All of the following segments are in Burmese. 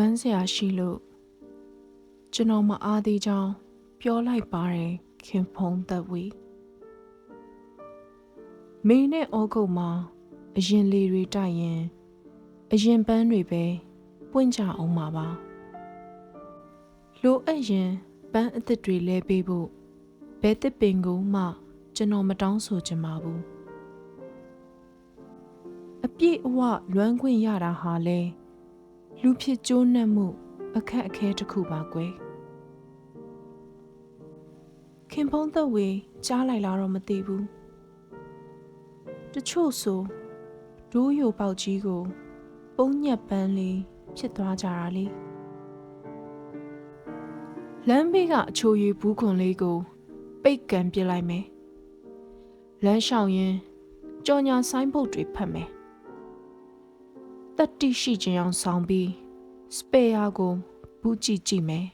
ဝမ်းစရာရှိလို့ကျွန်တော်မအားသေးကြောင်းပြောလိုက်ပါတယ်ခင်ဖုံးသက်ဝီမေနဲ့ဩဂုတ်မှာအရင်လေတွေတိုက်ရင်အရင်ပန်းတွေပဲပွင့်ကြအောင်ပါပါလိုအပ်ရင်ပန်းအသစ်တွေလဲပေးဖို့ဘဲတစ်ပင်ကိုမှ ကျွန်တော်မတောင်းဆိုချင်ပါဘူးအပြည့်အဝလွမ်းခွင့်ရတာဟာလဲ လူဖြစ်ကျိုးနှံ့မှုအခက်အခဲတစ်ခုပါကွယ်ခင်ဖုံးသက်ဝေကြားလိုက်လားတော့မသိဘူးတချို့ဆိုဒိုးယိုပေါက်ကြီးကို ပုံညက်ပန်းလေးဖြစ်သွားကြတာလေလမ်းဘေးကအချိုရည်ဘူးခွန်လေးကို ပိတ်ကန်ပြစ်လိုက်မယ်လမ်းလျှောက်ရင်ကြော်ညာဆိုင်းဘုတ်တွေဖတ်မယ် တတိရှိခြင်းအောင်ဆောင်ပြီးစပယ်ယာကိုဘူးကြည့်ကြည့်မယ်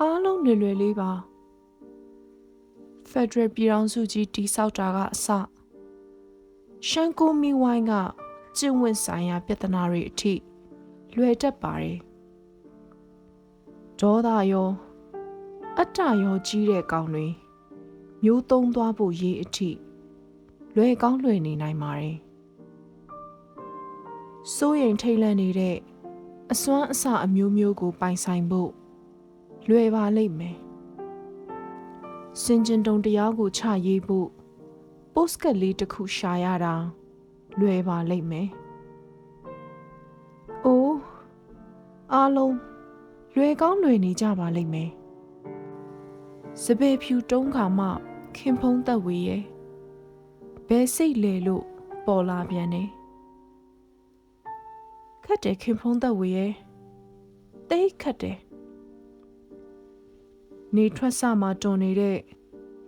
အားလုံးလွယ်လွယ်လေးပါဖက်ဒရယ်ပြည်ထောင်စုကြီးတိဆောက်တာကအစရှန်ကိုမီဝိုင်းကကျင့်ဝတ်ဆိုင်ရာပြဿနာတွေအထိလွယ်တတ်ပါတယ်ဒေါသရောအတ္တရောကြီးတဲ့ကောင်တွေမျိုးသုံးသွားဖို့ရေးအထိလွယ်ကောင်းလွယ်နေနိုင်ပါတယ် စိုးရင်ထိတ်လန့်နေတဲ့အစွမ်းအစအမျိုးမျိုးကို ပိုင်ဆိုင်ဖို့လွယ်ပါလိမ့်မယ်စင်ကျင်တုံတရားကိုချရေးဖို့ပို့စကတ်လေးတစ်ခုရှာရတာလွယ်ပါလိမ့်မယ်။အိုးအားလုံးလွယ်ကောင်းလွယ်နေကြပါလိမ့်မယ်။စပယ်ဖြူတုံးခါမှခင်ဖုံးသက်ဝေရဲ့ဘယ်စိတ်လဲလို့ပေါ်လာပြန်နေ ခတ်တယ်ခင်ဖုံးသက်ဝေရဲ့တိတ်ခတ်တယ်နေထွက်စမှာတွန်နေတဲ့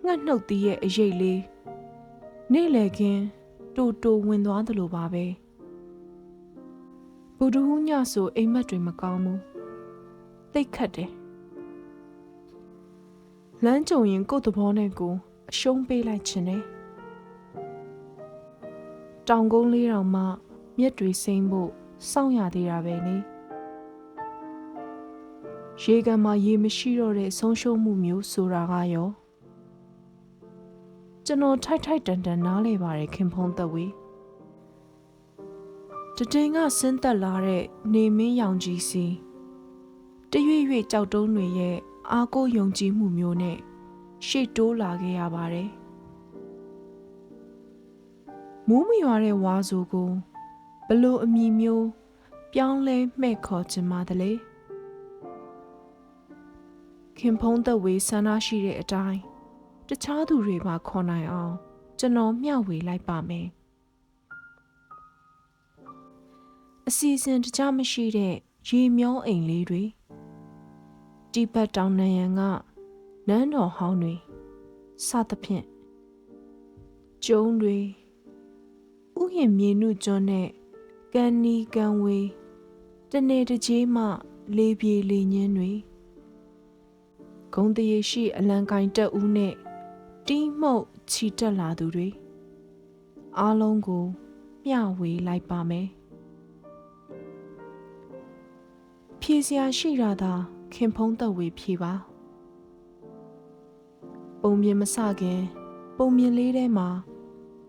ငှက်နှုတ်သီးရဲ့အရေးလေးနေ့လေခင်းတူတူဝင်သွားသလိုပါပဲဘုဒ္ဓဟူးညဆိုအိမ်မက်တွေမကောင်းဘူးတိတ်ခတ်တယ်လမ်းကြုံရင်ကိုယ့်သဘောနဲ့ကိုယ်အရှုံးပေးလိုက်ခြင်းနဲ့တောင်ကုန်းလေးတောင်မှမြက်တွေစိမ့်ဖို့ စောင့်ရသေးတာပဲလေရေကန်မှာရေမရှိတော့တဲ့ဆုံးရှုံးမှုမျိုးဆိုတာကရောကျွန်တော်ထိုက်ထိုက်တန်တန်နားလေပါတယ်ခင်ဖုံးသက်ဝေတတင်ကဆင်းသက်လာတဲ့နေမင်းရောင်ကြီးစီတရွေ့ရွေ့ကြောက်တုံးတွေရဲ့အားကိုးယုံကြည်မှုမျိုးနဲ့ရှေ့တိုးလာခဲ့ရပါတယ်မိုးမရွာတဲ့ဝါဆိုကို ဘလို့အမိမျိုး ပြောင်းလဲမှဲ့ခေါ်ခြင်းမတလေခင်ဖုံးသက်ဝေဆန္ဒရှိတဲ့အတိုင်းတခြားသူတွေပါခေါ်နိုင်အောင် ကျွန်တော်မျှဝေလိုက်ပါမယ်အစီအစဉ်တခြားမရှိတဲ့ရေမျောအိမ်လေးတွေတိပတ်တောင်နယံကနန်းတော်ဟောင်းတွေစသဖြင့်ကျုံတွေဥယျာဉ်မြေနုကျွန်းနဲ့ ကန်နီကန်ဝေတနေတကြီးမှ လေပြေလေညင်းတွေဂုံတရေရှိအလံကင်တက်ဦးနဲ့တီးမှုတ်ချီတက်လာသူတွေအားလုံးကိုမျှဝေလိုက်ပါမယ်ဖြည့်စရာရှိတာသာခင်ဖုံးသက်ဝေဖြည့်ပါပုံမြင်မစခင် ပုံမြင်လေးထဲမှာ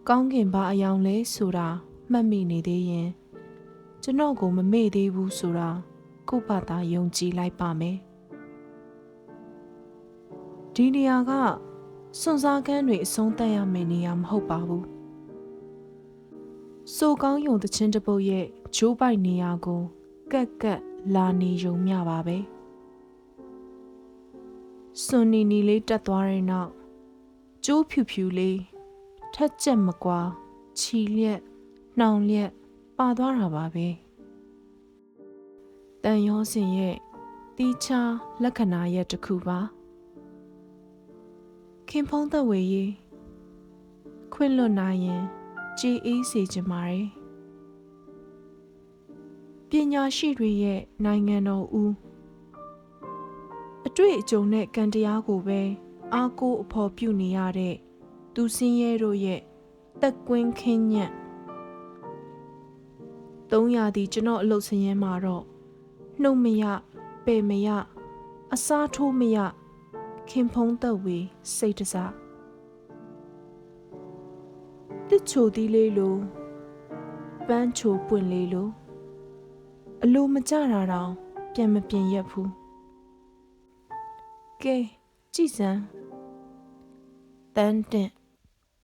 ကောင်းကင်ဘာအယောင်လဲဆိုတာမှတ်မိနေသေးရင် ကျွန်တော်ကိုမမေ့သေးဘူးဆိုတာကို့ဘာသာယုံကြည်လိုက်ပါမယ်ဒီနေရာကစွန်စားကန်းတွေအဆုံးသတ်ရမယ့်နေရာမဟုတ်ပါဘူးစိုးကောင်းယုံတချင်းတပုတ်ရဲ့ဂျိုးပိုက်နေရာကိုကက်ကက်လာနေယုံမျှပါပဲစွန်နီနီလေးတက်သွားတဲ့နောက်ကျိုးဖြူဖြူလေးထက်ကျက်မကွာခြီလျက်နှောင်လျက် ပါသွားတာပါပဲတန်ရောစင်ရဲ့တီးခြားလက္ခဏာရဲ့တစ်ခုပါခင်ဖုံးသက်ဝေရေးခွင့်လွတ်နိုင်ရင်ကြည်အေးစေချင်ပါတယ်ပညာရှိတွေရဲ့နိုင်ငံတော်ဦးအတွေ့အကြုံနဲ့ကံတရားကိုပဲအားကိုးအဖော်ပြုနေရတဲ့သူစင်းရဲတို့ရဲ့တက်ကွင်းခင်းညက် 300ဒီကျွန်တော်အလုပ်စရင်းမှာတော့နှုတ်မရပေမရအစားထိုးမရခင်ဖုံးသက်ဝေစိတ်တစားတစ်ချိုသီးလေးလိုပန်းချိုပွင့်လေးလိုအလိုမကြတာတော့ပြန်မပြင်ရက်ဘူးကဲကြည်စမ်းတန်းတင့်